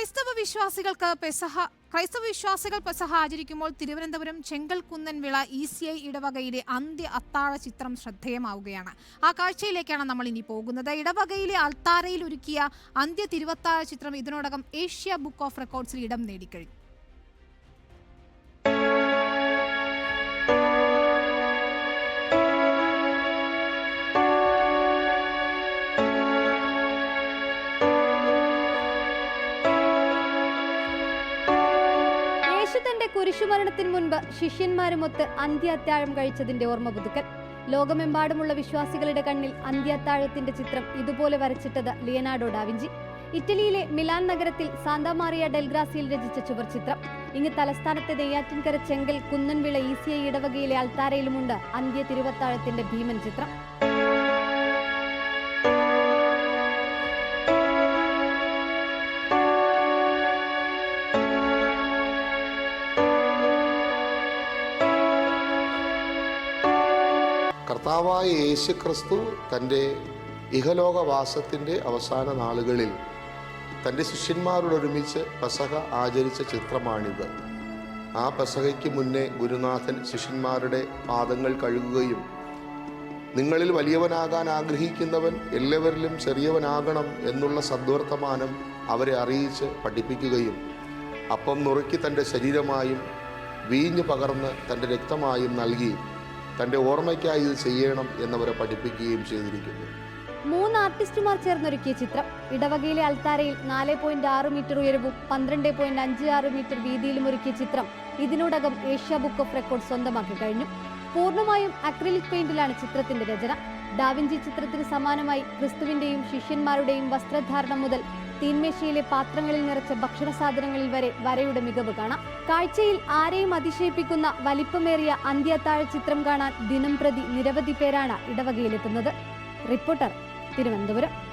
ക്രൈസ്തവ വിശ്വാസികൾക്ക് പെസഹ ക്രൈസ്തവ വിശ്വാസികൾ പെസഹ ആചരിക്കുമ്പോൾ തിരുവനന്തപുരം ചെങ്കൽകുന്നൻ വിള ഇ സി ഐ ഇടവകയിലെ അന്ത്യ അത്താഴ ചിത്രം ശ്രദ്ധേയമാവുകയാണ്. ആ കാഴ്ചയിലേക്കാണ് നമ്മൾ ഇനി പോകുന്നത്. ഇടവകയിലെ അൾത്താരയിൽ ഒരുക്കിയ അന്ത്യ തിരുവത്താഴ ചിത്രം ഇതിനോടകം ഏഷ്യ ബുക്ക് ഓഫ് റെക്കോർഡ്സിൽ ഇടം നേടിക്കഴിഞ്ഞു. തന്റെ കുരിശുമരണത്തിന് മുൻപ് ശിഷ്യന്മാരുമൊത്ത് അന്ത്യാത്താഴം കഴിച്ചതിന്റെ ഓർമ്മ പുതുക്കൽ. ലോകമെമ്പാടുമുള്ള വിശ്വാസികളുടെ കണ്ണിൽ അന്ത്യാത്താഴത്തിന്റെ ചിത്രം ഇതുപോലെ വരച്ചിട്ടത് ലിയനാർഡോ ഡാവിഞ്ചി ഇറ്റലിയിലെ മിലാൻ നഗരത്തിൽ സാന്താമാറിയ ഡെൽഗ്രാസിയിൽ രചിച്ച ചുവർ ചിത്രം. ഇങ്ങ് തലസ്ഥാനത്തെ നെയ്യാറ്റിൻകര ചെങ്കൽ കുന്നൻവിള സി ഇടവകയിലെ അൽത്താരയിലുമുണ്ട് അന്ത്യ തിരുവത്താഴത്തിന്റെ ഭീമൻ ചിത്രം. കർത്താവായ യേശു ക്രിസ്തു തന്റെ ഇഹലോകവാസത്തിന്റെ അവസാന നാളുകളിൽ തന്റെ ശിഷ്യന്മാരോടൊരുമിച്ച് പെസഹ ആചരിച്ച ചിത്രമാണിത്. ആ പെസഹയ്ക്ക് മുന്നേ ഗുരുനാഥൻ ശിഷ്യന്മാരുടെ പാദങ്ങൾ കഴുകുകയും നിങ്ങളിൽ വലിയവനാകാൻ ആഗ്രഹിക്കുന്നവൻ എല്ലാവരിലും ചെറിയവനാകണം എന്നുള്ള സദ്വർത്തമാനം അവരെ അറിയിച്ച് പഠിപ്പിക്കുകയും അപ്പം നുറുക്കി തന്റെ ശരീരമായും വീഞ്ഞ് പകർന്ന് തന്റെ രക്തമായും നൽകി. തന്റെ ഓർമ്മയ്ക്കായി ഇത് ചെയ്യണം എന്നവരെ പഠിപ്പിക്കുകയും ചെയ്തിരിക്കുന്നു. മൂന്ന് ആർട്ടിസ്റ്റുമാർ ചേർന്നൊരുക്കിയ ചിത്രം. ഇടവകയിലെ അൾത്താരയിൽ നാല് പോയിന്റ് ആറ് മീറ്റർ ഉയരവും പന്ത്രണ്ട് പോയിന്റ് അഞ്ച് ആറ് മീറ്റർ വീതിയിലും ഒരുക്കിയ ചിത്രം ഇതിനോടകം ഏഷ്യ ബുക്ക് ഓഫ് റെക്കോർഡ് സ്വന്തമാക്കി കഴിഞ്ഞു. പൂർണമായും അക്രിലിക് പെയിന്റിലാണ് ചിത്രത്തിന്റെ രചന. ഡാവിഞ്ചി ചിത്രത്തിന് സമാനമായി ക്രിസ്തുവിന്റെയും ശിഷ്യന്മാരുടെയും വസ്ത്രധാരണം മുതൽ തീന്മേശയിലെ പാത്രങ്ങളിൽ നിറച്ച ഭക്ഷണ സാധനങ്ങളിൽ വരെ വരയുടെ മികവ് കാണാം. കാഴ്ചയിൽ ആരെയും അതിശയിപ്പിക്കുന്ന വലിപ്പമേറിയ അന്ത്യത്താഴ ചിത്രം കാണാൻ ദിനം പ്രതി നിരവധി പേരാണ് ഇടവകയിലെത്തുന്നത്. റിപ്പോർട്ടർ തിരുവനന്തപുരം.